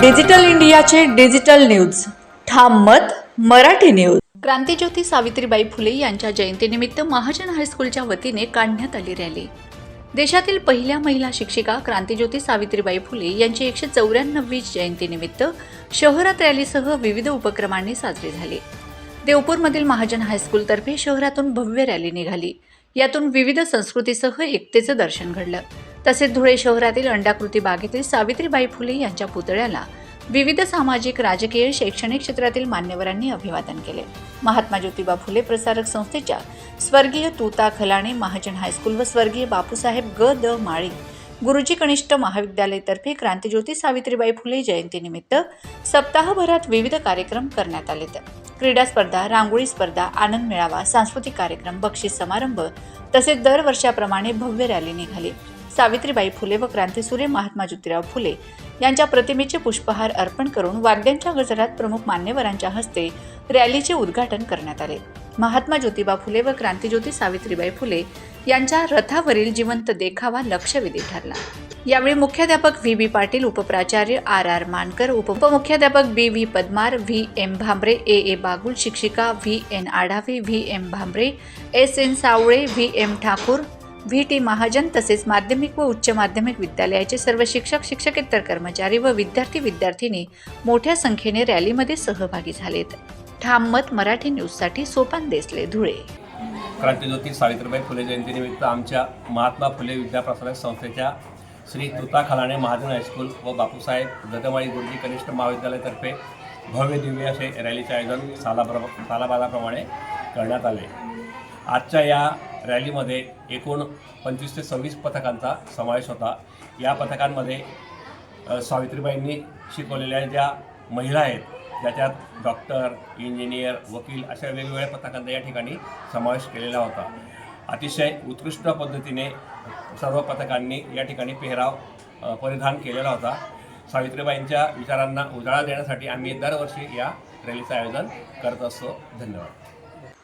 Digital इंडियाचे digital news. ठाम मत मराठी न्यूज. क्रांतीज्योती सावित्रीबाई फुले यांच्या जयंतीनिमित्त महाजन हायस्कूलच्या वतीने काढण्यात आली रॅली. देशातील पहिल्या महिला शिक्षिका क्रांतीज्योती सावित्रीबाई फुले यांची एकशे चौऱ्याण्णवी जयंतीनिमित्त शहरात रॅलीसह विविध उपक्रमांनी साजरी झाली. देवपूरमधील महाजन हायस्कूलतर्फे शहरातून भव्य रॅली निघाली. यातून विविध संस्कृतीसह एकतेचं दर्शन घडलं. तसेच धुळे शहरातील अंडाकृती बागेतील सावित्रीबाई फुले यांच्या पुतळ्याला विविध सामाजिक राजकीय शैक्षणिक क्षेत्रातील मान्यवरांनी अभिवादन केले. महात्मा ज्योतिबा फुले प्रसारक संस्थेच्या स्वर्गीय तुता खलाणे महाजन हायस्कूल व स्वर्गीय बापूसाहेब ग द माळी गुरुजी कनिष्ठ महाविद्यालयतर्फे क्रांतीज्योती सावित्रीबाई फुले जयंतीनिमित्त सप्ताहभरात विविध कार्यक्रम करण्यात आले क्रीडा स्पर्धा रांगोळी स्पर्धा आनंद मेळावा सांस्कृतिक कार्यक्रम बक्षीस समारंभ तसेच दरवर्षाप्रमाणे भव्य रॅली निघाली. सावित्रीबाई फुले व क्रांतीसूर्य महात्मा ज्योतिराव फुले यांच्या प्रतिमेचे पुष्पहार अर्पण करून वाद्यांच्या गजरात प्रमुख मान्यवरांच्या हस्ते रॅलीचे उद्घाटन करण्यात आले. महात्मा ज्योतिबा फुले व क्रांतीज्योती सावित्रीबाई फुले यांच्या रथावरील जिवंत देखावा लक्षवेधी ठरला. यावेळी मुख्याध्यापक व्ही बी पाटील उपप्राचार्य आर आर मानकर उप- उपमुख्याध्यापक B V Padmar V M Bhambare A A Bagul शिक्षिका V N Adhave V M Bhambare S N Savale V M Thakur V T Mahajan तसेच माध्यमिक व उच्च माध्यमिक विद्यालयाचे सर्व शिक्षक शिक्षकेतर कर्मचारी व विद्यार्थी विद्यार्थिनी मोठ्या संख्येने रॅलीमध्ये सहभागी झालेत. ठाम मत मराठी न्यूजसाठी सोपान देसले धुळे. क्रांतीज्योती सावित्रीबाई फुले जयंतीनिमित्त आमच्या महात्मा फुले विद्याप्रसारक संस्थेच्या श्री तृता खलाणे महाजन हायस्कूल व बापूसाहेब गदमाळी गुरुजी कनिष्ठ महाविद्यालयातर्फे भव्य दिव्य असे रॅलीचे आयोजन सालाप्र सालाबादाप्रमाणे करण्यात आले. आजच्या या रॅलीमध्ये एकूण पंचवीस ते सव्वीस पथकांचा समावेश होता. या पथकांमध्ये सावित्रीबाईंनी शिकवलेल्या ज्या महिला आहेत ज्याच्यात डॉक्टर इंजिनियर वकील अशा वेगवेगळ्या पथकांचा या ठिकाणी समावेश केलेला होता. अतिशय उत्कृष्ट पद्धतीने सर्व पथकांनी या ठिकाणी पेहराव परिधान केलेला होता. सावित्रीबाईंच्या विचारांना उजाळा देण्यासाठी आम्ही दरवर्षी या रॅलीचं आयोजन करत असतो. धन्यवाद.